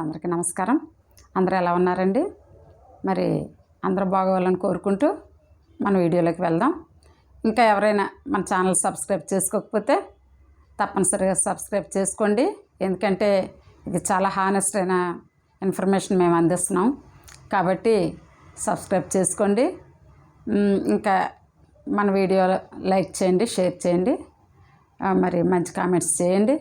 అందరికీ నమస్కారం. అందరూ ఎలా ఉన్నారండి? మరి అందరూ బాగోవాలని కోరుకుంటూ మన వీడియోలోకి వెళ్దాం. ఇంకా ఎవరైనా మన ఛానల్ సబ్స్క్రైబ్ చేసుకోకపోతే తప్పనిసరిగా సబ్స్క్రైబ్ చేసుకోండి. ఎందుకంటే ఇది చాలా హానెస్ట్ అయిన ఇన్ఫర్మేషన్ మేము అందిస్తున్నాం. కాబట్టి సబ్స్క్రైబ్ చేసుకోండి. ఇంకా మన వీడియో లైక్ చేయండి షేర్ చేయండి. మరి మంచి కామెంట్స్ చేయండి.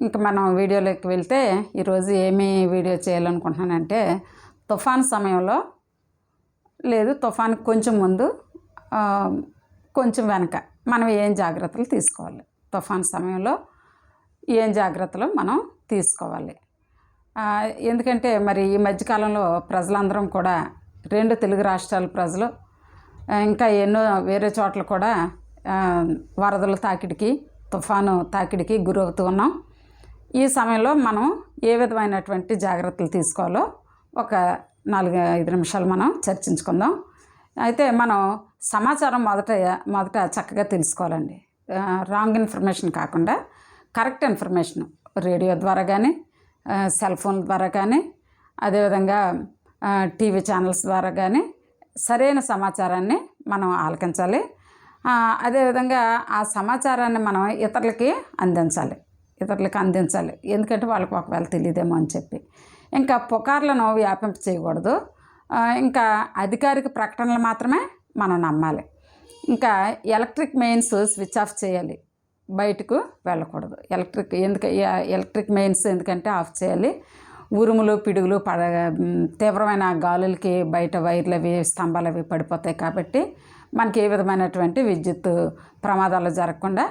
ఇంకా మనం వీడియోలోకి వెళ్తే ఈరోజు ఏమి వీడియో చేయాలనుకుంటున్నానంటే తుఫాన్ సమయంలో లేదు తుఫాన్కి కొంచెం ముందు కొంచెం వెనక మనం ఏం జాగ్రత్తలు తీసుకోవాలి? తుఫాన్ సమయంలో ఏం జాగ్రత్తలు మనం తీసుకోవాలి? ఎందుకంటే మరి ఈ మధ్యకాలంలో ప్రజలందరం కూడా రెండు తెలుగు రాష్ట్రాల ప్రజలు ఇంకా ఎన్నో వేరే చోట్ల కూడా వరదల తాకిడికి తుఫాను తాకిడికి గురవుతూ ఉన్నాం. ఈ సమయంలో మనం ఏ విధమైనటువంటి జాగ్రత్తలు తీసుకోవాలో ఒక నాలుగు ఐదు నిమిషాలు మనం చర్చించుకుందాం. అయితే మనం సమాచారం మొదట మొదట చక్కగా తెలుసుకోవాలండి. రాంగ్ ఇన్ఫర్మేషన్ కాకుండా కరెక్ట్ ఇన్ఫర్మేషన్ రేడియో ద్వారా కానీ సెల్ ఫోన్ ద్వారా కానీ అదేవిధంగా టీవీ ఛానల్స్ ద్వారా కానీ సరైన సమాచారాన్ని మనం ఆలకించాలి. అదేవిధంగా ఆ సమాచారాన్ని మనం ఇతరులకి అందించాలి. ఇతరులకు అందించాలి. ఎందుకంటే వాళ్ళకి ఒకవేళ తెలియదేమో అని చెప్పి. ఇంకా పుకార్లను వ్యాపింప చేయకూడదు. ఇంకా అధికారిక ప్రకటనలు మాత్రమే మనం నమ్మాలి. ఇంకా ఎలక్ట్రిక్ మెయిన్స్ స్విచ్ ఆఫ్ చేయాలి. బయటకు వెళ్ళకూడదు. ఎలక్ట్రిక్ ఎందుకు ఎలక్ట్రిక్ మెయిన్స్ ఎందుకంటే ఆఫ్ చేయాలి. ఉరుములు పిడుగులు పడ తీవ్రమైన గాలులకి బయట వైర్లు అవి స్తంభాలు అవి పడిపోతాయి కాబట్టి మనకి ఏ విధమైనటువంటి విద్యుత్ ప్రమాదాలు జరగకుండా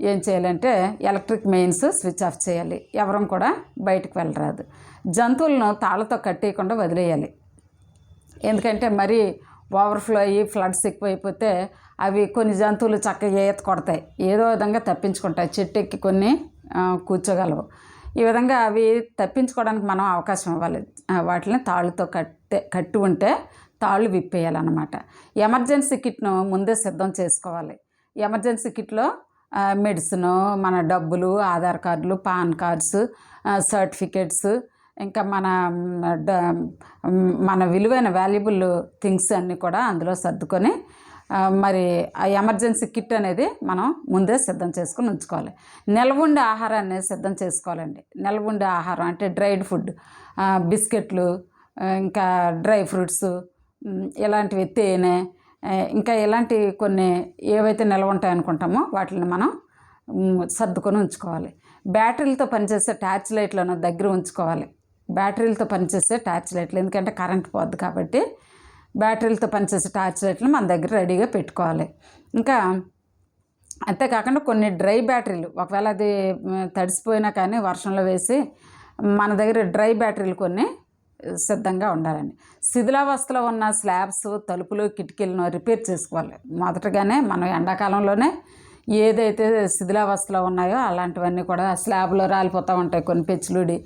ఏం చేయాలంటే ఎలక్ట్రిక్ మెయిన్స్ స్విచ్ ఆఫ్ చేయాలి. ఎవరం కూడా బయటకు వెళ్ళరాదు. జంతువులను తాళ్ళతో కట్టేయకుండా వదిలేయాలి. ఎందుకంటే మరి ఓవర్ఫ్లో అయ్యి ఫ్లడ్స్ ఎక్కువైపోతే అవి కొన్ని జంతువులు చక్కగా ఈత కొడతాయి. ఏదో విధంగా తప్పించుకుంటాయి. చెట్టు ఎక్కి కొన్ని కూర్చోగలవు. ఈ విధంగా అవి తప్పించుకోవడానికి మనం అవకాశం ఇవ్వాలి. వాటిని తాళ్ళతో కట్టే కట్టి ఉంటే తాళ్ళు విప్పేయాలన్నమాట. ఎమర్జెన్సీ కిట్ను ముందే సిద్ధం చేసుకోవాలి. ఎమర్జెన్సీ కిట్లో మెడిసిన్ మన డబ్బులు ఆధార్ కార్డులు పాన్ కార్డ్స్ సర్టిఫికేట్స్ ఇంకా మన డ- మన విలువైన వాల్యుబుల్ థింగ్స్ అన్నీ కూడా అందులో సర్దుకొని మరి ఆ ఎమర్జెన్సీ కిట్ అనేది మనం ముందే సిద్ధం చేసుకుని ఉంచుకోవాలి. నిల్వ ఉండే ఆహారాన్ని సిద్ధం చేసుకోవాలండి. నిల్వ ఉండే ఆహారం అంటే డ్రైడ్ ఫుడ్ బిస్కెట్లు ఇంకా డ్రై ఫ్రూట్స్ ఇలాంటివి తేనె ఇంకా ఇలాంటి కొన్ని ఏవైతే నిల్వ ఉంటాయనుకుంటామో వాటిని మనం సర్దుకొని ఉంచుకోవాలి. బ్యాటరీలతో పనిచేసే టార్చ్ లైట్లను దగ్గర ఉంచుకోవాలి. బ్యాటరీలతో పనిచేసే టార్చ్ లైట్లు ఎందుకంటే కరెంట్ పోద్ది కాబట్టి బ్యాటరీలతో పనిచేసే టార్చ్ లైట్లు మన దగ్గర రెడీగా పెట్టుకోవాలి. ఇంకా అంతేకాకుండా కొన్ని డ్రై బ్యాటరీలు ఒకవేళ అది తడిసిపోయినా కానీ వర్షంలో వేసి మన దగ్గర డ్రై బ్యాటరీలు కొన్ని సిద్ధంగా ఉండాలండి. శిథిలావస్థలో ఉన్న స్లాబ్స్ తలుపులు కిటికీలను రిపేర్ చేసుకోవాలి. మొదటగానే మనం ఎండాకాలంలోనే ఏదైతే శిథిలావస్థలో ఉన్నాయో అలాంటివన్నీ కూడా స్లాబ్లో రాలిపోతూ ఉంటాయి. కొన్ని పెచ్చులుడి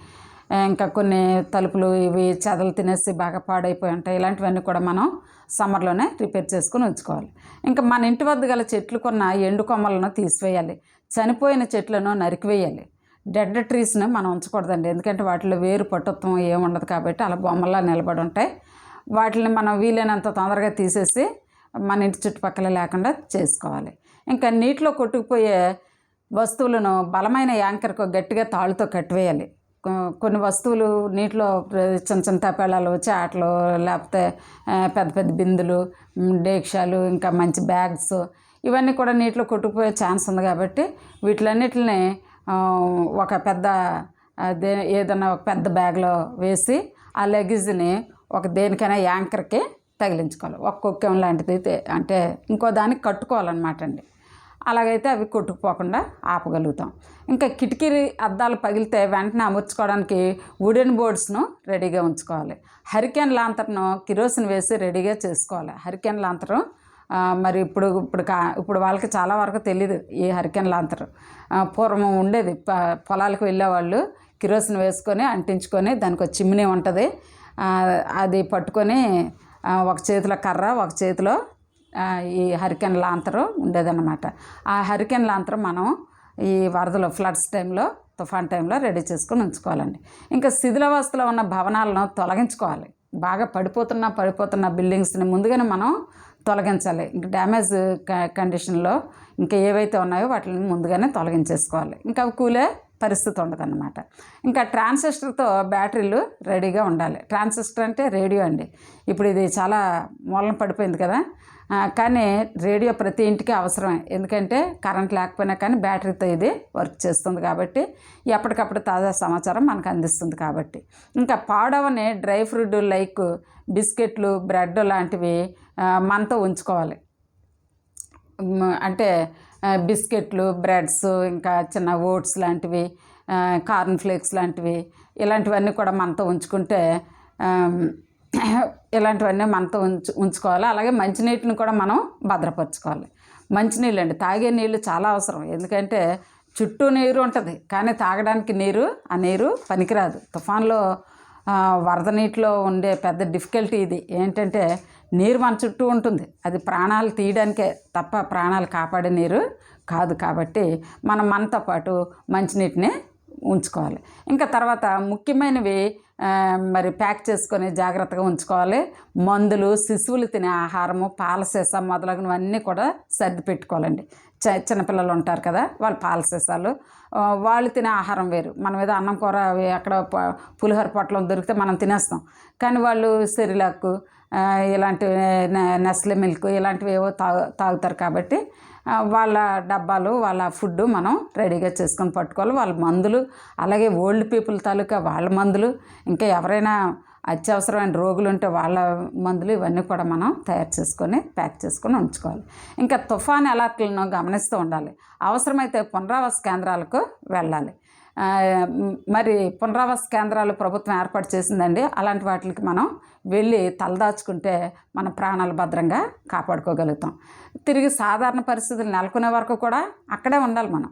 ఇంకా కొన్ని తలుపులు ఇవి చెదలు తినేసి బాగా పాడైపోయి ఉంటాయి. ఇలాంటివన్నీ కూడా మనం సమ్మర్లోనే రిపేర్ చేసుకుని ఉంచుకోవాలి. ఇంకా మన ఇంటి వద్ద గల చెట్లు కొన్న ఎండు కొమ్మలను తీసివేయాలి. చనిపోయిన చెట్లను నరికివేయాలి. డెడ్ ట్రీస్ని మనం ఉంచకూడదండి. ఎందుకంటే వాటిలో వేరు పట్టుత్వం ఏముండదు కాబట్టి అలా బొమ్మలా నిలబడి ఉంటాయి. వాటిని మనం వీలైనంత తొందరగా తీసేసి మన ఇంటి చుట్టుపక్కల లేకుండా చేసుకోవాలి. ఇంకా నీటిలో కొట్టుకుపోయే వస్తువులను బలమైన యాంకర్కు గట్టిగా తాళ్ళతో కట్టివేయాలి కొన్ని వస్తువులు నీటిలో చిన్న చిన్న తపేళాలు చాటలు లేకపోతే పెద్ద పెద్ద బిందులు డేక్షాలు ఇంకా మంచి బ్యాగ్స్ ఇవన్నీ కూడా నీటిలో కొట్టుకుపోయే ఛాన్స్ ఉంది కాబట్టి వీటిలన్నిటిని ఒక పెద్ద దే ఏదైనా ఒక పెద్ద బ్యాగ్లో వేసి ఆ లగేజ్ని ఒక దేనికైనా యాంకర్కి తగిలించుకోవాలి. ఒక కుక్కెం లాంటిది అంటే ఇంకో దానికి కట్టుకోవాలన్నమాట అండి. అలాగైతే అవి కొట్టుకుపోకుండా ఆపగలుగుతాం. ఇంకా కిటికీ అద్దాలు పగిలితే వెంటనే అమర్చుకోవడానికి వుడెన్ బోర్డ్స్ను రెడీగా ఉంచుకోవాలి. హరికేన్ లాంతర్ను కిరోసిన్ వేసి రెడీగా చేసుకోవాలి. హరికేన్ లాంతరం మరి ఇప్పుడు ఇప్పుడు కా ఇప్పుడు వాళ్ళకి చాలా వరకు తెలియదు ఈ హరికెన్ లాంతరు. పూర్వం ఉండేది. ప పొలాలకు వెళ్ళేవాళ్ళు కిరోసిన్ వేసుకొని అంటించుకొని దానికి ఒక చిమ్ని ఉంటుంది అది పట్టుకొని ఒక చేతిలో కర్ర ఒక చేతిలో ఈ హరికెన్ లాంతరు ఉండేదన్నమాట. ఆ హరికెన్ లాంతరు మనం ఈ వరదలు ఫ్లడ్స్ టైంలో తుఫాన్ టైంలో రెడీ చేసుకొని ఉంచుకోవాలండి. ఇంకా శిథిలావస్థలో ఉన్న భవనాలను తొలగించుకోవాలి. బాగా పడిపోతున్న పడిపోతున్న బిల్డింగ్స్ని ముందుగానే మనం తొలగించాలి. ఇంకా డ్యామేజ్ కండిషన్లో ఇంకా ఏవైతే ఉన్నాయో వాటిని ముందుగానే తొలగించేసుకోవాలి. ఇంకా అవి కూలే పరిస్థితి ఉండదన్నమాట. ఇంకా ట్రాన్సిస్టర్తో బ్యాటరీలు రెడీగా ఉండాలి. ట్రాన్సిస్టర్ అంటే రేడియో అండి. ఇప్పుడు ఇది చాలా మూలన పడిపోయింది కదా. కానీ రేడియో ప్రతి ఇంటికి అవసరమే. ఎందుకంటే కరెంట్ లేకపోయినా కానీ బ్యాటరీతో ఇది వర్క్ చేస్తుంది కాబట్టి ఎప్పటికప్పుడు తాజా సమాచారం మనకు అందిస్తుంది కాబట్టి. ఇంకా పాడవని డ్రై ఫ్రూట్ లైక్ బిస్కెట్లు బ్రెడ్ లాంటివి మనతో ఉంచుకోవాలి. అంటే బిస్కెట్లు బ్రెడ్స్ ఇంకా చిన్న ఓట్స్ లాంటివి కార్న్ ఫ్లేక్స్ లాంటివి ఇలాంటివన్నీ కూడా మనతో ఉంచుకుంటే ఇలాంటివన్నీ మనతో ఉంచు ఉంచుకోవాలి. అలాగే మంచినీటిని కూడా మనం భద్రపరచుకోవాలి. మంచినీళ్ళు అండి తాగే నీళ్ళు చాలా అవసరం. ఎందుకంటే చుట్టూ నీరు ఉంటుంది. కానీ తాగడానికి నీరు ఆ నీరు పనికిరాదు. తుఫాన్లో వరద నీటిలో ఉండే పెద్ద డిఫికల్టీ ఇది. ఏంటంటే నీరు మన చుట్టూ ఉంటుంది. అది ప్రాణాలు తీయడానికే తప్ప ప్రాణాలు కాపాడే నీరు కాదు కాబట్టి మనం మనతో పాటు మంచినీటిని ఉంచుకోవాలి. ఇంకా తర్వాత ముఖ్యమైనవి మరి ప్యాక్ చేసుకొని జాగ్రత్తగా ఉంచుకోవాలి. మందులు శిశువులు తినే ఆహారము పాల సీసా మొదలగునవన్నీ కూడా సర్ది పెట్టుకోవాలండి. చ చిన్నపిల్లలు ఉంటారు కదా వాళ్ళు పాల సీసాలు. వాళ్ళు తినే ఆహారం వేరు. మనం ఏదో అన్నం కూర అవి అక్కడ ప- పులిహోర పొట్లం దొరికితే మనం తినేస్తాం. కానీ వాళ్ళు సెరిలాకు ఇలాంటి ఇలాంటివి నె- నెస్లే మిల్క్ ఇలాంటివి ఏవో తాగు తాగుతారు కాబట్టి వాళ్ళ డబ్బాలు వాళ్ళ ఫుడ్ మనం రెడీగా చేసుకొని పట్టుకోవాలి. వాళ్ళ మందులు అలాగే ఓల్డ్ పీపుల్ తాలూకా వాళ్ళ మందులు ఇంకా ఎవరైనా అత్యవసరమైన రోగులు ఉంటే వాళ్ళ మందులు ఇవన్నీ కూడా మనం తయారు చేసుకొని ప్యాక్ చేసుకొని ఉంచుకోవాలి. ఇంకా తుఫాన్ అలర్ట్లను గమనిస్తూ ఉండాలి. అవసరమైతే పునరావాస కేంద్రాలకు వెళ్ళాలి. మరి పునరావాస కేంద్రాలు ప్రభుత్వం ఏర్పాటు చేసిందండి. అలాంటి వాటికి మనం వెళ్ళి తలదాచుకుంటే మన ప్రాణాలు భద్రంగా కాపాడుకోగలుగుతాం. తిరిగి సాధారణ పరిస్థితులు నెలకొనే వరకు కూడా అక్కడే ఉండాలి మనం.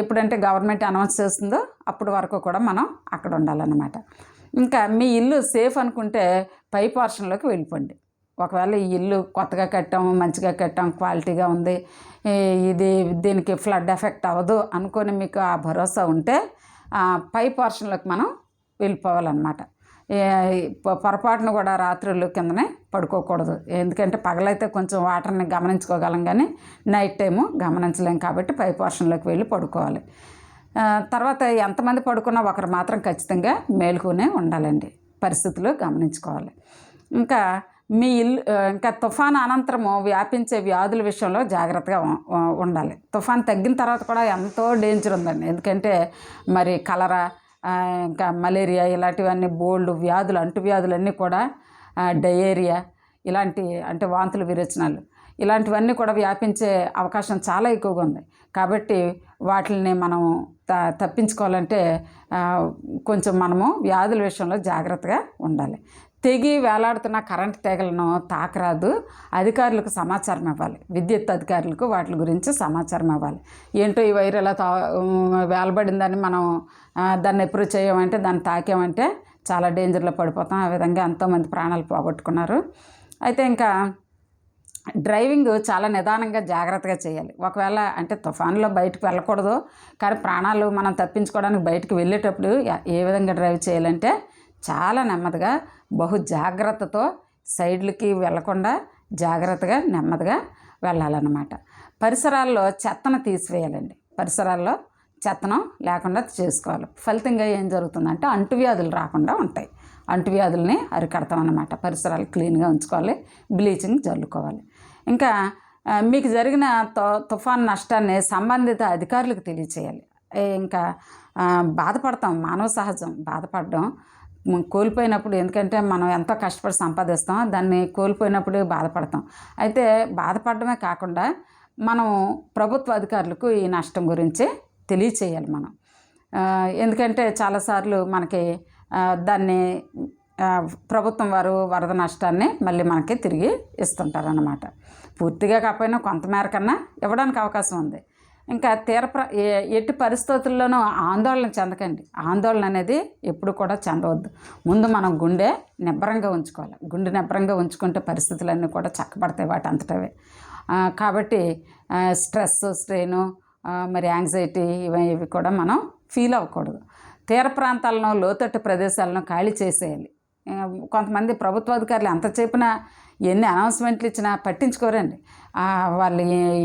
ఎప్పుడంటే గవర్నమెంట్ అనౌన్స్ చేస్తుందో అప్పుడు వరకు కూడా మనం అక్కడ ఉండాలన్నమాట. ఇంకా మీ ఇల్లు సేఫ్ అనుకుంటే పై పోర్షన్లోకి వెళ్ళిపోండి. ఒకవేళ ఈ ఇల్లు కొత్తగా కట్టాము మంచిగా కట్టాము క్వాలిటీగా ఉంది ఇది దీనికి ఫ్లడ్ ఎఫెక్ట్ అవ్వదు అనుకొని మీకు ఆ భరోసా ఉంటే ఆ పై పోర్షన్లోకి మనం వెళ్ళిపోవాలన్నమాట. పొరపాటును పొ- పొరపాటున కూడా రాత్రులు కిందనే పడుకోకూడదు. ఎందుకంటే పగలైతే కొంచెం వాటర్ని గమనించుకోగలం కానీ నైట్ టైము గమనించలేం కాబట్టి పై పోర్షన్లోకి వెళ్ళి పడుకోవాలి. తర్వాత ఎంతమంది పడుకున్నా ఒకరు మాత్రం ఖచ్చితంగా మేలుకునే ఉండాలండి. పరిస్థితులు గమనించుకోవాలి. ఇంకా మీ ఇల్లు ఇంకా తుఫాన్ అనంతరము వ్యాపించే వ్యాధుల విషయంలో జాగ్రత్తగా ఉండాలి. తుఫాన్ తగ్గిన తర్వాత కూడా ఎంతో డేంజర్ ఉందండి. ఎందుకంటే మరి కలరా ఇంకా మలేరియా ఇలాంటివన్నీ బోల్డ్ వ్యాధులు అంటువ్యాధులన్నీ కూడా డయేరియా ఇలాంటి అంటే వాంతులు విరచనాలు ఇలాంటివన్నీ కూడా వ్యాపించే అవకాశం చాలా ఎక్కువగా ఉంది. కాబట్టి వాటిని మనం త తప్పించుకోవాలంటే కొంచెం మనము వ్యాధుల విషయంలో జాగ్రత్తగా ఉండాలి. తెగి వేలాడుతున్న కరెంట్ తీగలను తాకరాదు. అధికారులకు సమాచారం ఇవ్వాలి. విద్యుత్ అధికారులకు వాటి గురించి సమాచారం ఇవ్వాలి. ఏంటో ఈ వైర్ ఎలా తా వేలబడిందని మనం దాన్ని ఎప్పుడు చేయమంటే దాన్ని తాకామంటే చాలా డేంజర్లో పడిపోతాం. ఆ విధంగా ఎంతోమంది ప్రాణాలు పోగొట్టుకున్నారు. అయితే ఇంకా డ్రైవింగ్ చాలా నిదానంగా జాగ్రత్తగా చేయాలి. ఒకవేళ అంటే తుఫాన్లో బయటకు వెళ్ళకూడదు. కానీ ప్రాణాలు మనం తప్పించుకోవడానికి బయటకు వెళ్ళేటప్పుడు ఏ విధంగా డ్రైవ్ చేయాలంటే చాలా నెమ్మదిగా బహు జాగ్రత్తతో సైడ్లకి వెళ్ళకుండా జాగ్రత్తగా నెమ్మదిగా వెళ్ళాలన్నమాట. పరిసరాల్లో చెత్తను తీసివేయాలండి. పరిసరాల్లో చెత్తను లేకుండా చేసుకోవాలి. ఫలితంగా ఏం జరుగుతుందంటే అంటువ్యాధులు రాకుండా ఉంటాయి. అంటువ్యాధుల్ని అరికడతాం అన్నమాట పరిసరాలు క్లీన్గా ఉంచుకోవాలి బ్లీచింగ్ జల్లుకోవాలి. ఇంకా మీకు జరిగిన తో తుఫాన్ నష్టాన్ని సంబంధిత అధికారులకు తెలియచేయాలి. ఇంకా బాధపడతాం. మానవ సహజం. బాధపడడం కోల్పోయినప్పుడు ఎందుకంటే మనం ఎంతో కష్టపడి సంపాదిస్తాం దాన్ని కోల్పోయినప్పుడు బాధపడతాం. అయితే బాధపడమే కాకుండా మనం ప్రభుత్వ అధికారులకు ఈ నష్టం గురించి తెలియచేయాలి మనం. ఎందుకంటే చాలాసార్లు మనకి దాన్ని ప్రభుత్వం వారు వరద నష్టాన్ని మళ్ళీ మనకి తిరిగి ఇస్తుంటారన్నమాట. పూర్తిగా కాకపోయినా కొంతమేర కన్నా ఇవ్వడానికి అవకాశం ఉంది. ఇంకా తీర ప్ర ఎట్టి పరిస్థితుల్లోనూ ఆందోళన చెందకండి. ఆందోళన అనేది ఎప్పుడు కూడా చెందవద్దు. ముందు మనం గుండె నిబ్బరంగా ఉంచుకోవాలి. గుండె నిబ్బరంగా ఉంచుకుంటే పరిస్థితులన్నీ కూడా చక్కబడతాయి వాటి అంతటవే. కాబట్టి స్ట్రెస్ స్ట్రెయిన్ మరి యాంగ్జైటీ ఇవి ఇవి కూడా మనం ఫీల్ అవ్వకూడదు. తీర ప్రాంతాలను లోతట్టు ప్రదేశాలను ఖాళీ చేసేయాలి. కొంతమంది ప్రభుత్వ అధికారులు ఎంత చెప్పినా ఎన్ని అనౌన్స్మెంట్లు ఇచ్చినా పట్టించుకోరండి. వాళ్ళు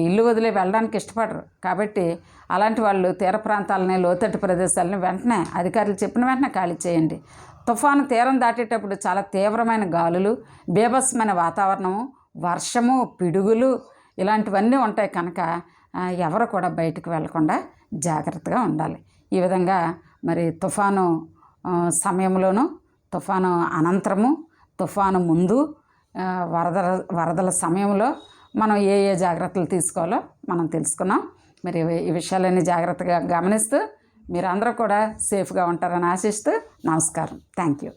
ఇల్లు వదిలి వెళ్ళడానికి ఇష్టపడరు. కాబట్టి అలాంటి వాళ్ళు తీర ప్రాంతాలని లోతట్టు ప్రదేశాలని వెంటనే అధికారులు చెప్పిన వెంటనే ఖాళీ చేయండి. తుఫాను తీరం దాటేటప్పుడు చాలా తీవ్రమైన గాలులు బీభత్సమైన వాతావరణము వర్షము పిడుగులు ఇలాంటివన్నీ ఉంటాయి కనుక ఎవరు కూడా బయటకు వెళ్ళకుండా జాగ్రత్తగా ఉండాలి. ఈ విధంగా మరి తుఫాను సమయంలోనూ తుఫాను అనంతరము తుఫాను ముందు వరదల వరదల సమయంలో మనం ఏ ఏ జాగ్రత్తలు తీసుకోవాలో మనం తెలుసుకున్నాం. మరి ఈ విషయాలన్నీ జాగ్రత్తగా గమనిస్తూ మీరందరూ కూడా సేఫ్గా ఉంటారని ఆశిస్తూ నమస్కారం. Thank you.